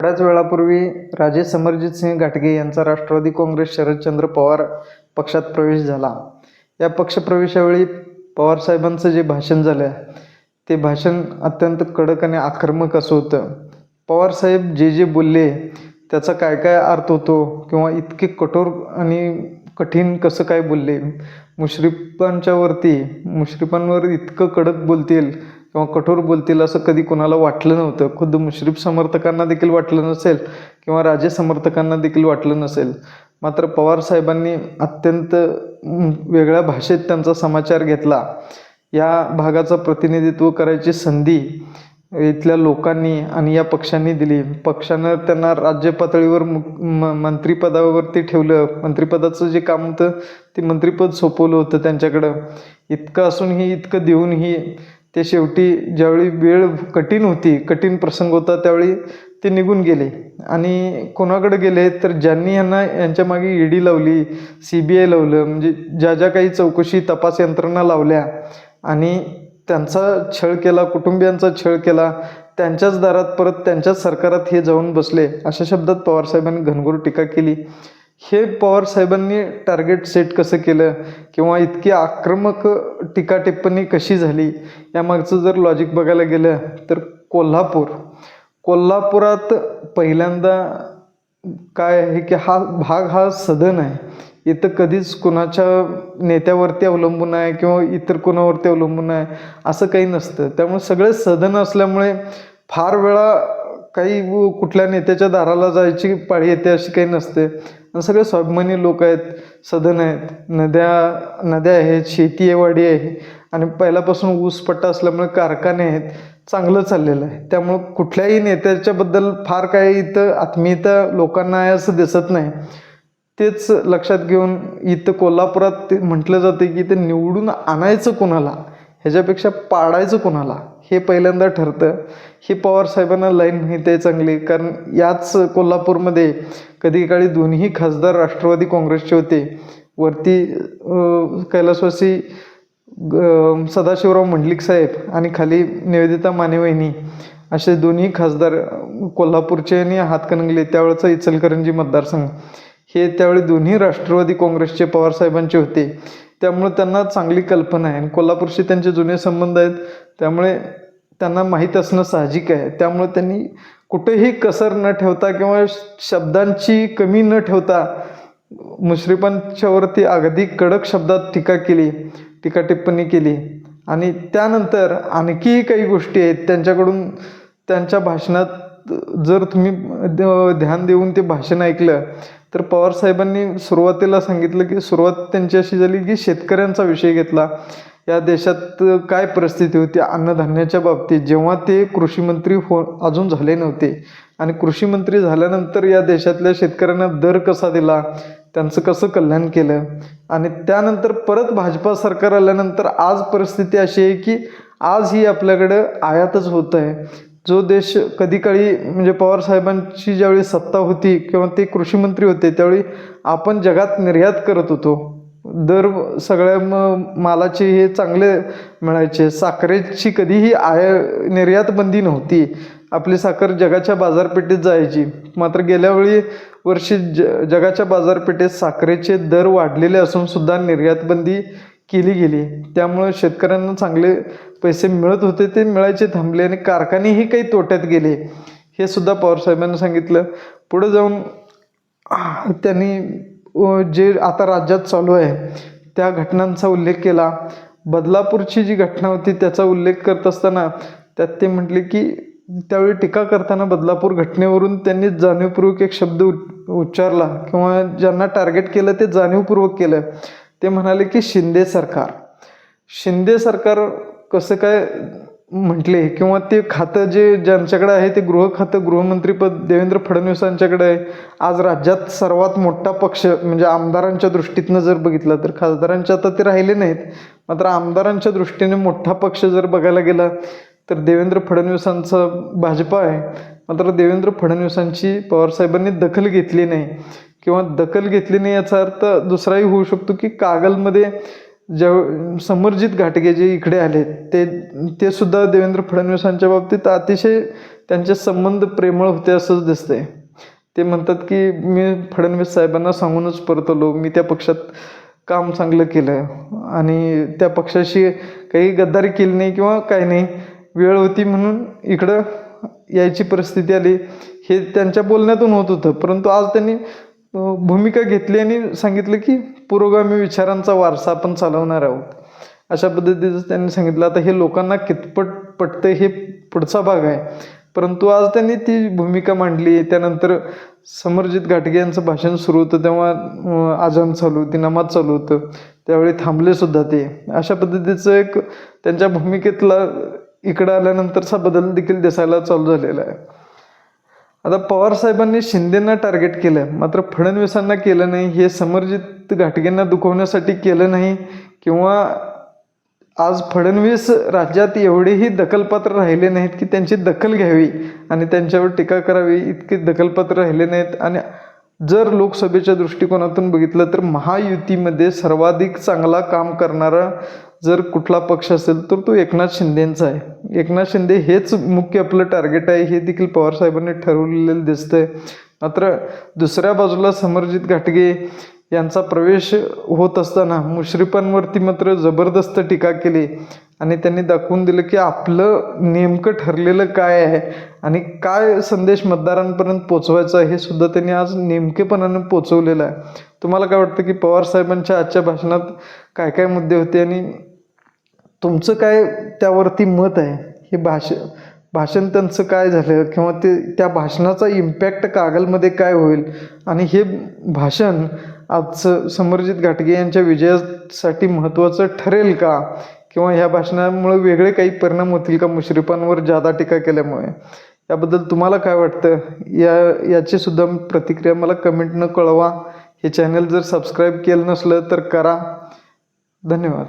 थोड्याच वेळापूर्वी राजे समरजित सिंह घाटगे यांचा राष्ट्रवादी काँग्रेस शरदचंद्र पवार पक्षात प्रवेश झाला. या पक्षप्रवेशावेळी पवारसाहेबांचं जे भाषण झालं ते भाषण अत्यंत कडक आणि आक्रमक असं होतं. पवारसाहेब जे जे बोलले त्याचा काय काय अर्थ होतो किंवा इतके कठोर आणि कठीण कसं काय बोलले? मुश्रीफांच्यावरती मुश्रीफांवर इतकं कडक बोलतील किंवा कठोर बोलतील असं कधी कोणाला वाटलं नव्हतं. खुद्द मुश्रीफ समर्थकांना देखील वाटलं नसेल किंवा राजे समर्थकांना देखील वाटलं नसेल. मात्र पवार साहेबांनी अत्यंत वेगळ्या भाषेत त्यांचा समाचार घेतला. या भागाचं प्रतिनिधित्व करायची संधी इथल्या लोकांनी आणि या पक्षांनी दिली. पक्षानं त्यांना राज्य पातळीवर म मंत्रिपदावरती ठेवलं. मंत्रिपदाचं जे काम होतं ते मंत्रिपद सोपवलं होतं त्यांच्याकडं. इतकं असूनही इतकं देऊनही ते शेवटी ज्यावेळी वेळ कठीण होती कठीण प्रसंग होता त्यावेळी ते निघून गेले. आणि कोणाकडे गेले तर ज्यांनी यांना यांच्या मागे ईडी लावली सी बी आय लावलं म्हणजे ज्या ज्या काही चौकशी तपास यंत्रणा लावल्या आणि त्यांचा छळ केला कुटुंबियांचा छळ केला त्यांच्याच दारात परत त्यांच्याच सरकारात हे जाऊन बसले अशा शब्दात पवारसाहेबांनी घनघोर टीका केली. हे पवार साहेबांनी टार्गेट सेट कसं केलं? किंवा इतकी आक्रमक टीका टिप्पणी कशी झाली? यामागचं जर लॉजिक बघायला गेलं तर कोल्हापूर. कोल्हापुरात पहिल्यांदा काय आहे की हा भाग हा सदन आहे. इथं कधीच कुणाच्या नेत्यावरती अवलंबून आहे किंवा इतर कोणावरती अवलंबून आहे असं काही नसतं. त्यामुळे सगळे सदन असल्यामुळे फार वेळा काही व- कुठल्या नेत्याच्या दाराला जायची पाळी येते अशी काही नसते. सगळे स्वाभिमानी लोक आहेत सदन आहेत नद्या नद्या आहेत शेती आहे. वाडी आहे आणि पहिल्यापासून ऊसपट्टा असल्यामुळे कारखाने आहेत चांगलं चाललेलं आहे. त्यामुळं कुठल्याही नेत्याच्याबद्दल फार काही इथं आत्मीयता लोकांना आहे असं दिसत नाही. तेच लक्षात घेऊन इथं कोल्हापुरात ते म्हटलं जाते की ते निवडून आणायचं कोणाला? ह्याच्यापेक्षा पाडायचं कोणाला? हे पहिल्यांदा ठरतं. हे पवार साहेबांना लाईन माहिती आहे चांगली. कारण याच कोल्हापूरमध्ये कधी काळी दोन्ही खासदार राष्ट्रवादी काँग्रेसचे होते. वरती कैलासवासी ग- सदाशिवराव मंडलिक साहेब आणि खाली निवेदिता मानेवहिनी असे दोन्ही खासदार कोल्हापूरचे आणि हातकणंगले त्यावेळेचा इचलकरंजी मतदारसंघ. हे त्यावेळी दोन्ही राष्ट्रवादी काँग्रेसचे पवारसाहेबांचे होते. त्यामुळे त्यांना चांगली कल्पना आहे आणि कोल्हापूरशी त्यांचे जुने संबंध आहेत. त्यामुळे त्यांना माहीत असणं साहजिक आहे. त्यामुळे त्यांनी कुठेही कसर न ठेवता किंवा शब्दांची कमी न ठेवता मुश्रीफांच्यावरती अगदी कडक शब्दात टीका केली टीका टिप्पणी केली. आणि त्यानंतर आणखीही काही गोष्टी आहेत त्यांच्याकडून त्यांच्या भाषणात जर तुम्ही ध्यान देऊन ते भाषण ऐकलं तर पवार साहेबांनी सुरुवातीला सांगितलं की सुरुवात त्यांची अशी झाली की शेतकऱ्यांचा विषय घेतला. या देशात काय परिस्थिती होती? अन्नधान्याच्या बाबतीत जेव्हा ते कृषीमंत्री हो अजून झाले नव्हते आणि कृषीमंत्री झाल्यानंतर या देशातल्या शेतकऱ्यांना दर कसा दिला? त्यांचं कसं कल्याण केलं? आणि त्यानंतर परत भाजपा सरकार आल्यानंतर आज परिस्थिती अशी आहे की आज ही आपल्याकडं आयातच होत आहे. जो देश कधी काळी म्हणजे पवार साहेबांची ज्यावेळी सत्ता होती किंवा ते कृषीमंत्री होते त्यावेळी आपण जगात निर्यात करत होतो. दर सगळ्या म मालाचे हे चांगले मिळायचे. साखरेची कधीही आय निर्यातबंदी नव्हती. आपली साखर जगाच्या बाजारपेठेत जायची. मात्र गेल्यावेळी वर्षी ज जगाच्या बाजारपेठेत साखरेचे दर वाढलेले असून सुद्धा निर्यातबंदी केली गेली. त्यामुळं शेतकऱ्यांना चांगले पैसे मिळत होते ते मिळायचे थांबले आणि कारखानेही काही तोट्यात गेले. हे सुद्धा पवारसाहेबांनी सांगितलं. पुढे जाऊन त्यांनी जे आता राज्यात चालू आहे त्या घटनांचा उल्लेख केला. बदलापूरची जी घटना होती त्याचा उल्लेख करत असताना त्यात ते म्हटले की त्यावेळी टीका करताना बदलापूर घटनेवरून त्यांनी जाणीवपूर्वक एक शब्द उच्- उच्चारला किंवा ज्यांना टार्गेट केलं ते जाणीवपूर्वक केलं. ते म्हणाले की शिंदे सरकार. शिंदे सरकार कसं काय म्हटले किंवा ते खातं जे ज्यांच्याकडे आहे ते गृह खातं गृहमंत्रीपद देवेंद्र फडणवीसांच्याकडे आहे. आज राज्यात सर्वात मोठा पक्ष म्हणजे आमदारांच्या दृष्टीतनं जर बघितलं तर खासदारांच्या आता ते राहिले नाहीत. मात्र आमदारांच्या दृष्टीने मोठा पक्ष जर बघायला गेला तर देवेंद्र फडणवीसांचा भाजपा आहे. मात्र देवेंद्र फडणवीसांची पवारसाहेबांनी दखल घेतली नाही. किंवा दखल घेतली नाही याचा अर्थ दुसराही होऊ शकतो की कागलमध्ये जेव समरजित घाटगे जे इकडे आले ते ते सुद्धा देवेंद्र फडणवीसांच्या बाबतीत अतिशय त्यांचे संबंध प्रेमळ होते असंच दिसते ते म्हणतात की मी फडणवीस साहेबांना सांगूनच परतलो. मी त्या पक्षात काम चांगलं केलं. आणि त्या पक्षाशी काही गद्दारी केली नाही किंवा काही नाही. वेळ होती म्हणून इकडं यायची परिस्थिती आली. हे त्यांच्या बोलण्यातून होत होतं. परंतु आज त्यांनी भूमिका घेतली आणि सांगितलं की पुरोगामी विचारांचा वारसा आपण चालवणार आहोत. अशा पद्धतीचं त्यांनी सांगितलं. आता हे लोकांना कितपट पटतं हे पुढचा भाग आहे. परंतु आज त्यांनी ती भूमिका मांडली. त्यानंतर समरजित घाटगे यांचं भाषण सुरू होतं तेव्हा अं, आजान चालू होती नमाज चालू होतं. त्यावेळी थांबले सुद्धा ते. अशा पद्धतीचं एक त्यांच्या भूमिकेतला इकडं आल्यानंतरचा बदल देखील दिसायला चालू झालेला आहे. आता पवार साहेबांनी शिंदेना टार्गेट केलं मात्र फडणवीसांना केलं नाही. हे समरजित घाटगेंना दुखवण्यासाठी केलं नाही. किंवा आज फडणवीस राज्यात एवढेही दखलपात्र राहिले नाहीत की त्यांची दखल घ्यावी आणि त्यांच्यावर टीका करावी इतके दखलपात्र राहिले नाहीत. आणि जर लोकसभेच्या दृष्टिकोनातून बघितलं तर महायुतीमध्ये सर्वाधिक चांगला काम करणारा जर कुठला पक्ष असेल तर तो एकनाथ शिंदेंचा आहे. एकनाथ शिंदे हेच मुख्य आपलं टार्गेट आहे हे देखील पवारसाहेबांनी ठरवलेलं दिसतंय. मात्र दुसऱ्या बाजूला समरजित घाटगे यांचा प्रवेश होत असताना मुश्रीफांवरती मात्र जबरदस्त टीका केली आणि त्यांनी दाखवून दिलं की आपलं नेमकं ठरलेलं काय आहे आणि काय संदेश मतदारांपर्यंत पोचवायचा हे सुद्धा त्यांनी आज नेमकेपणाने पोचवलेलं आहे. तुम्हाला काय वाटतं की पवार साहेबांच्या आजच्या भाषणात काय काय मुद्दे होते आणि तुमचं काय त्यावरती मत आहे? हे भाष भाषण त्यांचं काय झालं किंवा ते त्या भाषणाचा इम्पॅक्ट कागलमध्ये काय होईल? आणि हे भाषण आजचं समरजित घाटगे यांच्या विजयासाठी महत्त्वाचं ठरेल का? किंवा ह्या भाषणामुळे वेगळे काही परिणाम होतील का मुश्रीफांवर जादा टीका केल्यामुळे? याबद्दल तुम्हाला काय वाटतं? या याची सुद्धा प्रतिक्रिया मला कमेंटनं कळवा. हे चॅनल जर सबस्क्राईब केलं नसलं तर करा. धन्यवाद.